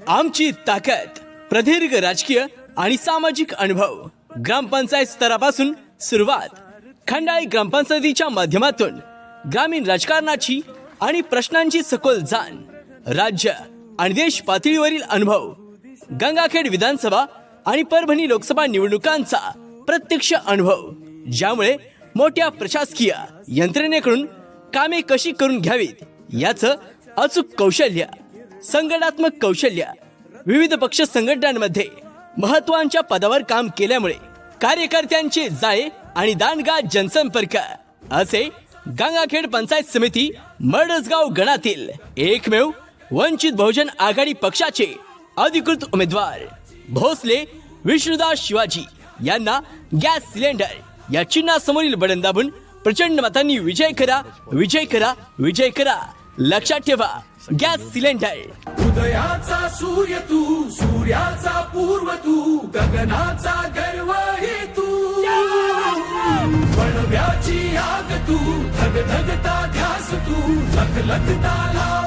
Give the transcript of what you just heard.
आमची ताकद प्रदीर्घ राजकीय आणि सामाजिक अनुभव. ग्रामपंचायत स्तरापासून सुरुवात. खंडाळी ग्रामपंचायतीच्या माध्यमातून ग्रामीण राजकारणाची आणि प्रश्नांची सखोल जाण. राज्य आणि देश पातळीवरील अनुभव. गंगाखेड विधानसभा आणि परभणी लोकसभा निवडणुकांचा प्रत्यक्ष अनुभव. ज्यामुळे मोठ्या प्रशासकीय यंत्रणेकडून कामे कशी करून घ्यावीत याचं अचूक कौशल्य संघटनात्मक कौशल्य. विविध पक्ष संघटनांमध्ये महत्त्वाच्या पदावर काम केल्यामुळे कार्यकर्त्यांचे जाळे आणि दांडगा जनसंपर्क. असे गंगाखेड पंचायत समिती मडसगाव गणातील एकमेव वंचित बहुजन आघाडी पक्षाचे अधिकृत उमेदवार. भोसले विष्णुदास शिवाजी यांना गॅस सिलेंडर या चिन्हासमोरील बटन दाबून प्रचंड मतांनी विजय करा विजय करा विजय करा. लक्षात ठेवा गॅस सिलेंडर. उदयाचा सूर्य तू सूर्याचा पूर्व तू गगनाचा गर्व हे तू. वणव्याची आग तू धग धगता ध्यास तू लख लाव